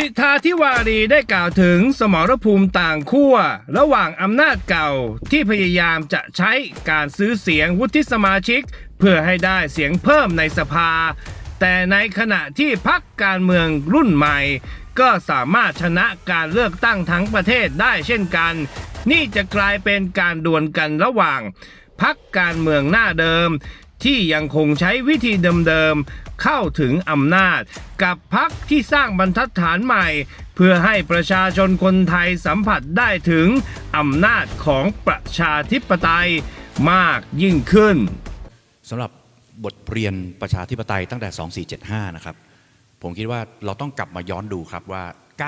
สิทธาธิวารีได้กล่าวถึงสมรภูมิต่างขั้วระหว่างอำนาจเก่าที่พยายามจะใช้การซื้อเสียงวุฒิสมาชิก เพื่อให้ได้เสียงเพิ่มในสภา แต่ในขณะที่พักการเมืองรุ่นใหม่ ก็สามารถชนะการเลือกตั้งทั้งประเทศได้เช่นกัน นี่จะกลายเป็นการดวลกันระหว่างพักการเมืองหน้าเดิม ที่ยังคงใช้วิธีเดิมๆเข้าถึงอำนาจ กับพักที่สร้างบรรทัดฐานใหม่ เพื่อให้ประชาชนคนไทยสัมผัสได้ถึงอำนาจของประชาธิปไตยมากยิ่งขึ้นสำหรับบทเรียนประชาธิปไตยตั้งแต่ 2475 นะครับ ผมคิดว่าเราต้องกลับมาย้อนดูครับว่า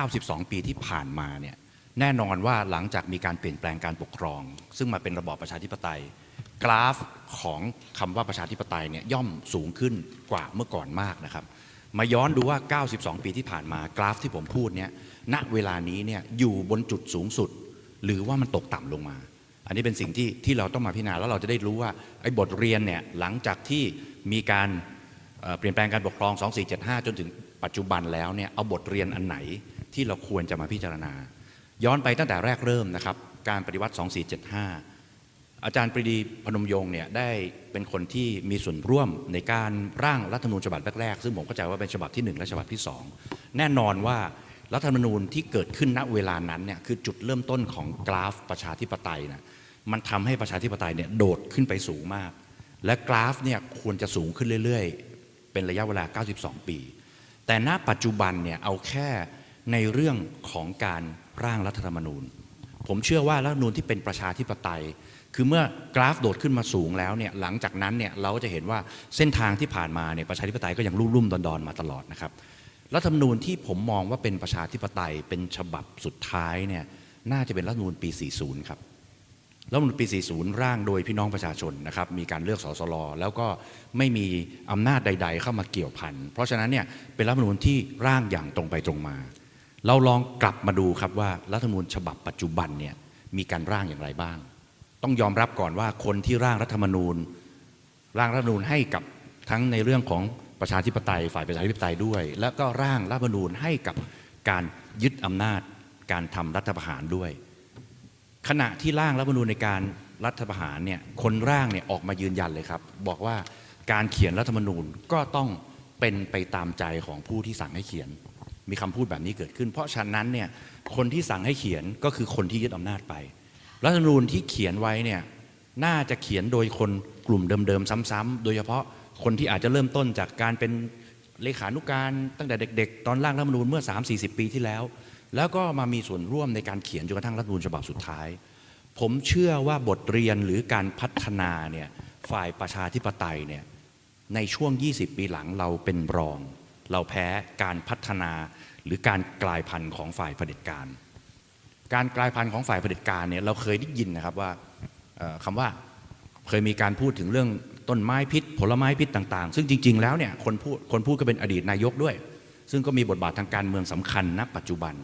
92 ปีที่ผ่านมาเนี่ยแน่นอนว่าหลังจากมีการเปลี่ยนแปลงการปกครอง ซึ่งมาเป็นระบอบประชาธิปไตย กราฟของคำว่าประชาธิปไตยเนี่ยย่อมสูงขึ้นกว่าเมื่อก่อนมากนะครับ มาย้อนดูว่า 92 ปีที่ผ่านมากราฟที่ผมพูดเนี่ยณเวลานี้เนี่ยอยู่บนจุดสูงสุด หรือว่ามันตกต่ำลงมา อันนี้เป็นสิ่งที่ที่เราต้องมาพิจารณาแล้วเราจะได้รู้ว่าไอ้บทเรียนเนี่ยหลังจากที่มีการเอ่อเปลี่ยนแปลงการปกครอง 2475 จนถึงปัจจุบันแล้วเนี่ยเอาบทเรียนอันไหนที่เราควรจะมาพิจารณา ย้อนไปตั้งแต่แรกเริ่มนะครับการปฏิวัติ 2475 อาจารย์ปรีดีพนมยงค์เนี่ยได้เป็นคนที่มีส่วนร่วมในการร่างรัฐธรรมนูญฉบับแรกๆ ซึ่งผมเข้าใจว่าเป็นฉบับที่ 1 และฉบับที่ 2 แน่นอนว่ารัฐธรรมนูญที่เกิดขึ้นณเวลานั้นเนี่ยคือจุดเริ่มต้นของกราฟประชาธิปไตยนะมันทำให้ประชาธิปไตยเนี่ยโดดขึ้นไปสูงมาก และกราฟเนี่ยควรจะสูงขึ้นเรื่อยๆ เป็นระยะเวลา 92 ปี แต่ณปัจจุบันเนี่ยเอาแค่ในเรื่องของการร่างรัฐธรรมนูญ ผมเชื่อว่ารัฐธรรมนูญที่เป็นประชาธิปไตย คือเมื่อกราฟโดดขึ้นมาสูงแล้วเนี่ยหลังจากนั้นเนี่ยเราก็จะเห็นว่าเส้นทางที่ผ่านมาเนี่ยประชาธิปไตยก็ยังรุ่มรุ่มๆดอนๆมาตลอดนะครับรัฐธรรมนูญที่ผมมองว่าเป็นประชาธิปไตยเป็นฉบับสุดท้ายเนี่ยน่าจะเป็นรัฐธรรมนูญปี 40 ครับรัฐธรรมนูญปี 40 ร่างโดยพี่น้องประชาชนนะครับมีการเลือกสสลแล้วก็ไม่มีอำนาจใด ๆ เข้ามาเกี่ยวพันเพราะฉะนั้นเนี่ยเป็นรัฐธรรมนูญที่ร่างอย่างตรงไปตรงมา เราลองกลับมาดูครับว่ารัฐธรรมนูญฉบับปัจจุบันเนี่ยมีการร่างอย่างไรบ้าง ต้องยอมรับก่อนว่าคนที่ร่างรัฐธรรมนูญ ร่างรัฐธรรมนูญให้กับทั้งในเรื่องของประชาธิปไตย ฝ่ายประชาธิปไตยด้วย แล้วก็ร่างรัฐธรรมนูญให้กับการยึดอำนาจการทำรัฐประหารด้วย ขณะที่ร่างรัฐธรรมนูญในการรัฐประหารเนี่ยคนร่างเนี่ยออกมายืนยันเลยครับ บอกว่าการเขียนรัฐธรรมนูญก็ต้องเป็นไปตามใจของผู้ที่สั่งให้เขียน มีคำพูดแบบนี้เกิดขึ้น เพราะฉะนั้นเนี่ยคนที่สั่งให้เขียนก็คือคนที่ยึดอำนาจไป รัฐธรรมนูญที่เขียนไว้เนี่ยน่าจะเขียนโดยคนกลุ่มเดิมๆซ้ำๆโดยเฉพาะคนที่อาจจะเริ่มต้นจากการเป็นเลขานุการตั้งแต่เด็ก ๆ ตอนร่างรัฐธรรมนูญเมื่อ 3-40 ปีที่แล้ว แล้วก็มามีส่วนร่วมในการเขียนจนกระทั่งรัฐธรรมนูญฉบับสุดท้าย ผมเชื่อว่าบทเรียนหรือการพัฒนาเนี่ยฝ่ายประชาธิปไตยเนี่ยในช่วง 20 ปีหลังเราเป็นรอง เราแพ้การพัฒนาหรือการกลายพันธุ์ของฝ่ายเผด็จการ การกลายพันธุ์ของฝ่ายเผด็จการเนี่ยเราเคยได้ยินนะครับว่าเอ่อคำว่าเคยมีการพูดถึงเรื่องต้นไม้พิษ ผลไม้พิษต่างๆ ซึ่งจริง ๆ แล้วเนี่ยคนพูดคนพูดก็เป็นอดีตนายกด้วย ซึ่งก็มีบทบาททางการเมืองสำคัญณปัจจุบัน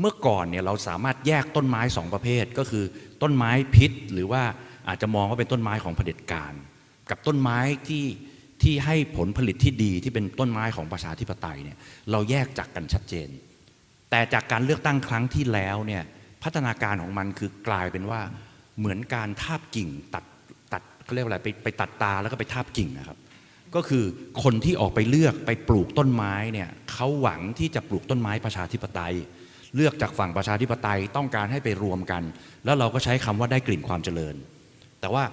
เมื่อก่อนเนี่ยเราสามารถแยกต้นไม้สองประเภท ก็คือต้นไม้พิษ หรือว่าอาจจะมองว่าเป็นต้นไม้ของเผด็จการ กับต้นไม้ที่ที่ให้ผลผลิตที่ดีที่เป็นต้นไม้ของประชาธิปไตยเนี่ยเราแยกจากกันชัดเจน แต่จากการเลือกตั้งครั้งที่แล้วเนี่ยพัฒนาการของมันคือกลายเป็นว่าเหมือนการทาบกิ่งตัดตัดเขาเรียกว่าอะไรไปไปตัดตาแล้วก็ไปทาบกิ่งนะครับ ก็คือคนที่ออกไปเลือกไปปลูกต้นไม้เนี่ยเขาหวังที่จะปลูกต้นไม้ประชาธิปไตย เลือกจากฝั่งประชาธิปไตยต้องการให้ไปรวมกัน แล้วเราก็ใช้คำว่าได้กลิ่นความเจริญ แต่ว่า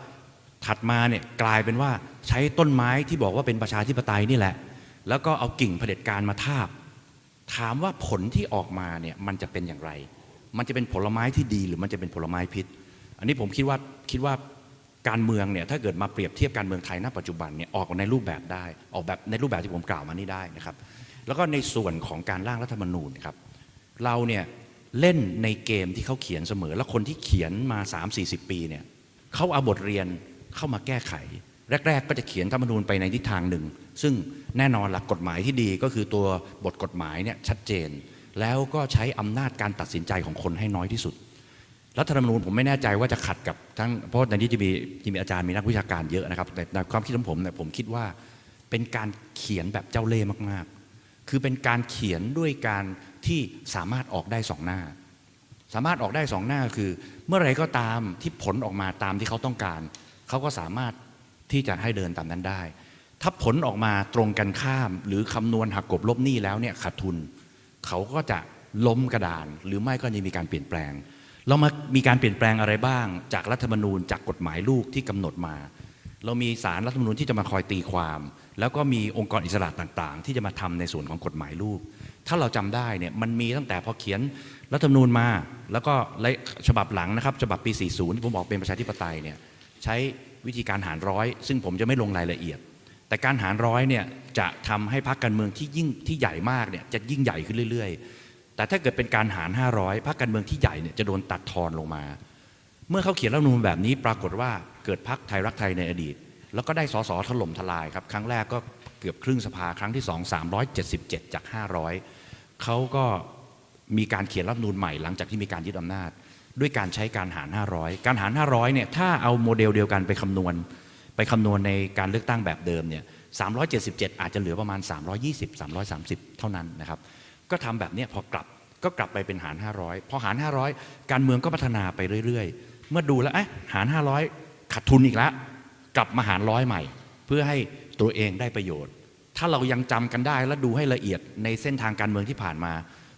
ถัดมาเนี่ยกลายเป็นว่าใช้ต้นไม้ที่บอกว่าเป็นประชาธิปไตยนี่แหละ แล้วก็เอากิ่งเผด็จการมาทาบ ถามว่าผลที่ออกมาเนี่ยมันจะเป็นอย่างไร มันจะเป็นผลไม้ที่ดีหรือมันจะเป็นผลไม้พิษ อันนี้ผมคิดว่าคิดว่าการเมืองเนี่ยถ้าเกิดมาเปรียบเทียบการเมืองไทยณปัจจุบันเนี่ยออกในรูปแบบได้ ออกแบบในรูปแบบที่ผมกล่าวมานี่ได้นะครับ แล้วก็ในส่วนของการร่างรัฐธรรมนูญครับเราเนี่ยเล่นในเกมที่เขาเขียนเสมอ แล้วคนที่เขียนมา 3-40 ปีเนี่ยเขาเอาบทเรียนเข้ามาแก้ไข แรก ๆ ก็จะเขียนธรรมนูญไปในทิศทางหนึ่ง ซึ่งแน่นอนหลักกฎหมายที่ดีก็คือตัวบทกฎหมายเนี่ยชัดเจน แล้วก็ใช้อำนาจการตัดสินใจของคนให้น้อยที่สุดรัฐธรรมนูญผมไม่แน่ใจว่าจะขัดกับทั้งเพราะในนี้จะมีจะมีอาจารย์มีนักวิชาการเยอะนะครับแต่ในความคิดของผมเนี่ยผมคิดว่าเป็นการเขียนแบบเจ้าเล่ห์มากๆ คือเป็นการเขียนด้วยการที่สามารถออกได้สองหน้า สามารถออกได้สองหน้าคือ เมื่อไรก็ตามที่ผลออกมาตามที่เขาต้องการ เขาก็สามารถ ที่จะให้เดินตามนั้นได้ ถ้าผลออกมาตรงกันข้าม หรือคำนวณหักกบลบหนี้แล้วเนี่ยขาดทุน เขาก็จะล้มกระดาน หรือไม่ก็จะมีการเปลี่ยนแปลงเรามามีการเปลี่ยนแปลงอะไรบ้าง จากรัฐธรรมนูญจากกฎหมายลูกที่กำหนดมา เรามีสารรัฐธรรมนูญที่จะมาคอยตีความ แล้วก็มีองค์กรอิสระต่างๆ ที่จะมาทำในส่วนของกฎหมายลูก ถ้าเราจำได้เนี่ยมันมีตั้งแต่พอเขียนรัฐธรรมนูญมา แล้วก็ฉบับหลังนะครับฉบับปี 40 ที่ผมบอกเป็นประชาธิปไตยเนี่ยใช้ วิธีการหารร้อย ซึ่งผมจะไม่ลงรายละเอียด แต่การหารร้อยเนี่ยจะทำให้พรรคการเมืองที่ยิ่งที่ใหญ่มากเนี่ยจะยิ่งใหญ่ขึ้นเรื่อย ๆ แต่ถ้าเกิดเป็นการหาร 500พรรคการเมืองที่ใหญ่เนี่ยจะโดนตัดทอนลงมา เมื่อเขาเขียนรัฐธรรมนูญแบบนี้ปรากฏว่าเกิดพรรคไทยรักไทยในอดีต แล้วก็ได้สสถล่มทลายครับครั้งแรกก็เกือบครึ่งสภาครั้งที่ 2 377 จาก 500เขาก็มีการเขียนรัฐธรรมนูญใหม่หลังจากที่มีการยึดอำนาจ ด้วยการใช้การหาร 500 การหาร 500เนี่ยถ้าเอาโมเดลเดียวกันไปคำนวณ ไปคำนวณในการเลือกตั้งแบบเดิมเนี่ย377 อาจจะเหลือประมาณ 320 330 เท่านั้นนะครับ ก็ทำแบบนี้พอกลับก็กลับไปเป็นหาร 500 พอหาร 500 การเมืองก็พัฒนาไปเรื่อยๆ เมื่อดูแล้วเอ๊ะหาร 500ขาดทุนอีกแล้วกลับมาหารร้อยใหม่ เพื่อให้ตัวเองได้ประโยชน์ ถ้าเรายังจำกันได้และดูให้ละเอียดในเส้นทางการเมืองที่ผ่านมา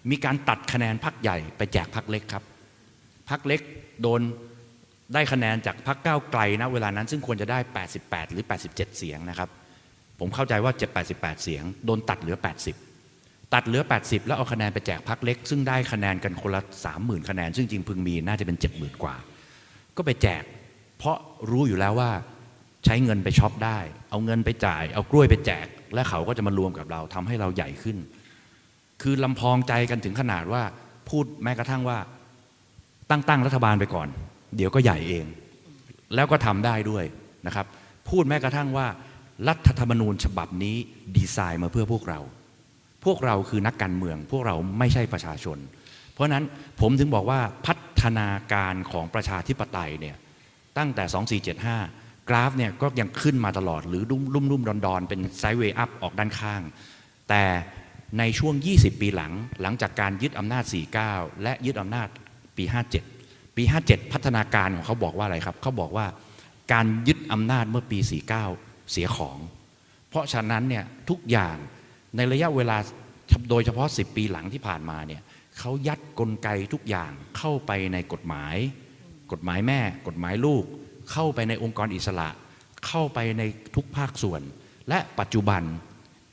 มีการตัดคะแนนพักใหญ่ไปแจกพักเล็กครับ พักเล็กโดนได้คะแนนจากพักก้าวไกลนะเวลานั้นซึ่งควรจะได้ 88 หรือ 87 เสียงนะครับ ผมเข้าใจว่า 7 88 เสียง โดนตัดเหลือ 80 ตัดเหลือ 80 แล้วเอาคะแนนไปแจกพักเล็ก ซึ่งได้คะแนนกันคนละ 30,000 คะแนน ซึ่งจริงพึงมีน่าจะเป็น 70,000 กว่า ก็ไปแจก เพราะรู้อยู่แล้วว่าใช้เงินไปช็อปได้ เอาเงินไปจ่าย เอากล้วยไปแจก และเขาก็จะมารวมกับเราทำให้เราใหญ่ขึ้น คือลำพองใจกันถึงขนาดว่าพูดแม้กระทั่งว่า ตั้งตั้งรัฐบาลไปก่อน เดี๋ยวก็ใหญ่เอง แล้วก็ทำได้ด้วยนะครับ พูดแม้กระทั่งว่า รัฐธรรมนูญฉบับนี้ดีไซน์มาเพื่อพวกเรา พวกเราคือนักการเมือง พวกเราไม่ใช่ประชาชน เพราะนั้นผมถึงบอกว่าพัฒนาการของประชาธิปไตยเนี่ยตั้งแต่ 2475 กราฟเนี่ยก็ยังขึ้นมาตลอดหรือรุ่มรุ่มรุ่มดอนดอนเป็นไซด์เวย์อัพออกด้านข้าง แต่ในช่วง 20 ปีหลัง หลังจากการยึดอำนาจ 49 และยึดอำนาจ ปี 57 ปี 57 พัฒนาการของเขาบอกว่าอะไรครับ เขาบอกว่าการยึดอำนาจเมื่อปี 49 เสียของ เพราะฉะนั้นเนี่ยทุกอย่างในระยะเวลาโดยเฉพาะ 10 ปีหลังที่ผ่านมาเนี่ยเขายัดกลไกทุกอย่างเข้าไปในกฎหมาย กฎหมายแม่ กฎหมายลูก เข้าไปในองค์กรอิสระ เข้าไปในทุกภาคส่วน และปัจจุบัน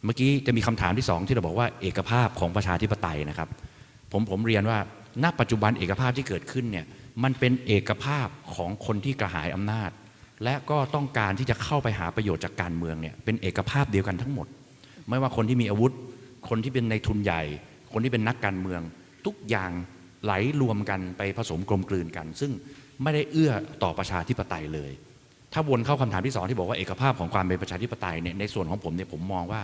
เมื่อกี้จะมีคำถามที่สองที่เราบอกว่าเอกภาพของประชาธิปไตยนะครับ ผมผมเรียนว่า ณปัจจุบันเอกภาพที่เกิดขึ้นเนี่ยมันเป็นเอกภาพของคนที่กระหายอำนาจ และก็ต้องการที่จะเข้าไปหาประโยชน์จากการเมืองเนี่ยเป็นเอกภาพเดียวกันทั้งหมด ไม่ว่าคนที่มีอาวุธ คนที่เป็นในทุนใหญ่ คนที่เป็นนักการเมือง ทุกอย่างไหลรวมกันไปผสมกลมกลืนกัน ซึ่งไม่ได้เอื้อต่อประชาธิปไตยเลย ถ้าวนเข้าคำถามที่สองที่บอกว่าเอกภาพของความเป็นประชาธิปไตยเนี่ยในส่วนของผมเนี่ยผมมองว่า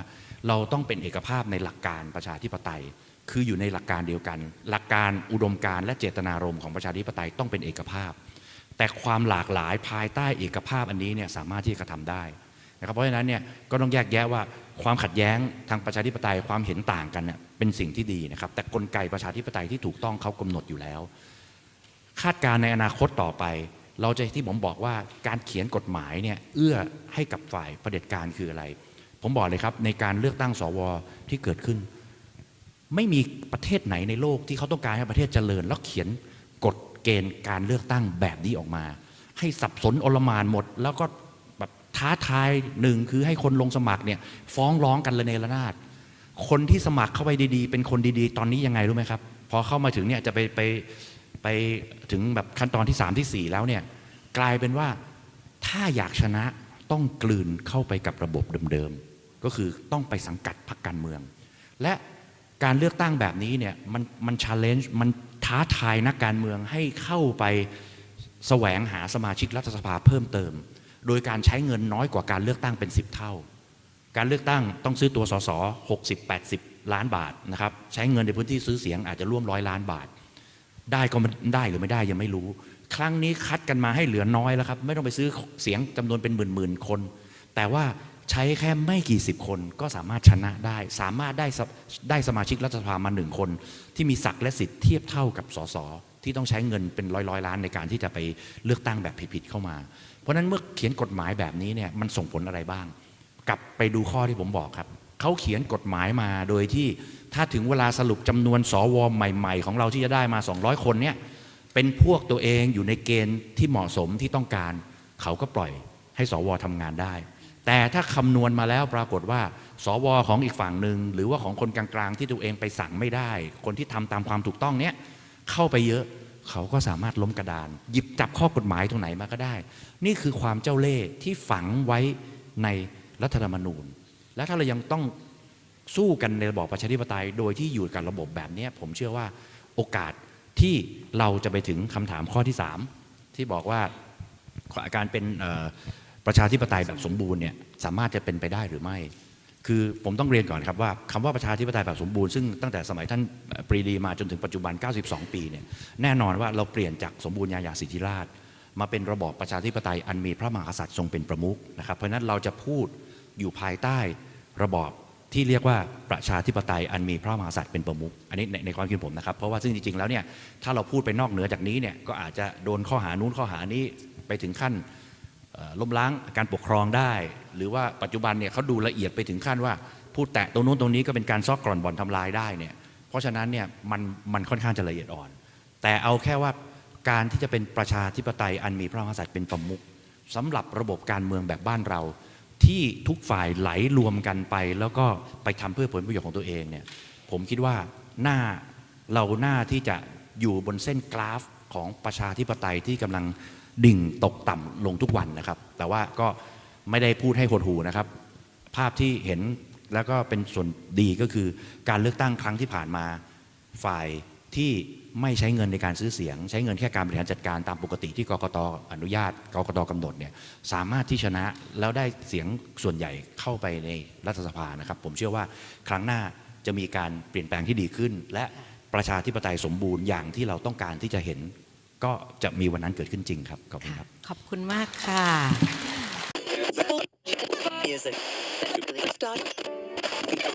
เราต้องเป็นเอกภาพในหลักการประชาธิปไตย คืออยู่ในหลักการเดียวกัน หลักการอุดมการและเจตนารมณ์ของประชาธิปไตยต้องเป็นเอกภาพ แต่ความหลากหลายภายใต้เอกภาพอันนี้เนี่ยสามารถที่จะกระทำได้นะครับเพราะฉะนั้นเนี่ยก็ต้องแยกแยะว่าความขัดแย้งทางประชาธิปไตยความเห็นต่างกันเนี่ยเป็นสิ่งที่ดีนะครับ แต่กลไกประชาธิปไตยที่ถูกต้องเขากำหนดอยู่แล้ว คาดการณ์ในอนาคตต่อไป เราจะที่ผมบอกว่าการเขียนกฎหมายเนี่ยเอื้อให้กับฝ่ายประเผด็จการคืออะไร ผมบอกเลยครับในการเลือกตั้งสวที่เกิดขึ้น ไม่มีประเทศไหนในโลกที่เขาต้องการให้ประเทศเจริญ แล้วเขียนกฎเกณฑ์การเลือกตั้งแบบนี้ออกมา ให้สับสนอลหมานหมด แล้วก็แบบท้าทายหนึ่งคือให้คนลงสมัครเนี่ยฟ้องร้องกันระเนระนาดคนที่สมัครเข้าไปดีๆ เป็นคนดีๆ ตอนนี้ยังไงรู้ไหมครับพอเข้ามาถึงเนี่ยจะไปไปไปถึงแบบขั้นตอนที่ 3 ที่ 4 แล้วเนี่ยกลายเป็นว่าถ้าอยากชนะต้องกลืนเข้าไปกับระบบเดิมๆก็คือต้องไปสังกัดพรรคการเมือง และ การเลือกตั้งแบบนี้เนี่ยมันมันชาเลนจ์มันท้าทายนักการเมืองให้เข้าไปแสวงหาสมาชิกรัฐสภาเพิ่มเติม โดยการใช้เงินน้อยกว่าการเลือกตั้งเป็น 10 เท่า การเลือกตั้งต้องซื้อตัวสส60 80 ล้านบาทนะครับใช้เงินในพื้นที่ซื้อเสียงอาจจะร่วมร้อยล้านบาท ได้ก็ไม่ได้หรือไม่ได้ยังไม่รู้ ครั้งนี้คัดกันมาให้เหลือน้อยแล้วครับไม่ต้องไปซื้อเสียงจำนวนเป็นหมื่นหมื่นๆคน แต่ว่า ใช้แค่ไม่กี่สิบคนก็สามารถชนะได้ สามารถได้ได้สมาชิกรัฐสภามาหนึ่งคน ที่มีศักดิ์และสิทธิ์เทียบเท่ากับสสที่ต้องใช้เงินเป็นร้อยร้อยล้านในการที่จะไปเลือกตั้งแบบผิดๆเข้ามา เพราะนั้นเมื่อเขียนกฎหมายแบบนี้เนี่ยมันส่งผลอะไรบ้าง กลับไปดูข้อที่ผมบอกครับเขาเขียนกฎหมายมาโดยที่ถ้าถึงเวลาสรุปจำนวนสวใหม่ ๆ ของเราที่จะได้มา 200 คนเนี่ยเป็นพวกตัวเองอยู่ในเกณฑ์ที่เหมาะสมที่ต้องการ เขาก็ปล่อยให้สวทำงานได้ แต่ถ้าคำนวณมาแล้วปรากฏว่า สวของอีกฝั่งหนึ่งหรือว่าของคนกลางๆ ที่ตัวเองไปสั่งไม่ได้ คนที่ทำตามความถูกต้องเนี่ยเข้าไปเยอะเขาก็สามารถล้มกระดาน หยิบจับข้อกฎหมายตรงไหนมาก็ได้ นี่คือความเจ้าเล่ห์ที่ฝังไว้ในรัฐธรรมนูญ และถ้าเรายังต้องสู้กันในระบอบประชาธิปไตย โดยที่อยู่กับระบบแบบนี้ผมเชื่อว่าโอกาสที่เราจะไปถึงคำถามข้อที่ 3 ที่บอกว่าการเป็น ประชาธิปไตยแบบสมบูรณ์เนี่ยสามารถจะเป็นไปได้หรือไม่ คือผมต้องเรียนก่อนครับว่าคำว่าประชาธิปไตยแบบสมบูรณ์ซึ่งตั้งแต่สมัยท่านปรีดีมาจนถึงปัจจุบัน 92 ปีเนี่ยแน่นอนว่าเราเปลี่ยนจากสมบูรณ์ญาญาสิทธิราช มาเป็นระบอบประชาธิปไตยอันมีพระมหากษัตริย์ทรงเป็นประมุขนะครับเพราะนั้นเราจะพูดอยู่ภายใต้ระบอบที่เรียกว่าประชาธิปไตยอันมีพระมหากษัตริย์เป็นประมุขอันนี้ในในความคิดผมนะครับ เพราะว่าซึ่งจริงๆแล้วเนี่ยถ้าเราพูดไปนอกเหนือจากนี้เนี่ยก็อาจจะโดนข้อหานู้นข้อหานี้ไปถึงขั้น ล้มล้างการปกครองได้ หรือว่าปัจจุบันเนี่ยเขาดูละเอียดไปถึงขั้นว่าพูดแตะตรงนู้นตรงนี้ก็เป็นการซอกกร่อนบ่อนทำลายได้เนี่ยเพราะฉะนั้นเนี่ยมันมันค่อนข้างจะละเอียดอ่อน แต่เอาแค่ว่าการที่จะเป็นประชาธิปไตยอันมีพระมหากษัตริย์เป็นประมุขสำหรับระบบการเมืองแบบบ้านเรา ที่ทุกฝ่ายไหลรวมกันไป แล้วก็ไปทำเพื่อผลประโยชน์ของตัวเองเนี่ยผมคิดว่าหน้าเราหน้าที่จะอยู่บนเส้นกราฟของประชาธิปไตยที่กำลัง ดิ่งตกต่ำลงทุกวันนะครับ แต่ว่าก็ไม่ได้พูดให้หดหูนะครับ ภาพที่เห็นแล้วก็เป็นส่วนดีก็คือการเลือกตั้งครั้งที่ผ่านมาฝ่ายที่ไม่ใช้เงินในการซื้อเสียง ใช้เงินแค่การบริหารจัดการตามปกติที่กกตอนุญาตกกตกำหนดเนี่ยสามารถที่ชนะแล้วได้เสียงส่วนใหญ่เข้าไปในรัฐสภานะครับ ผมเชื่อว่าครั้งหน้าจะมีการเปลี่ยนแปลงที่ดีขึ้น และประชาธิปไตยสมบูรณ์อย่างที่เราต้องการที่จะเห็น ก็จะมีวันนั้นเกิดขึ้นจริงครับ ขอบคุณครับ ขอบคุณมากค่ะ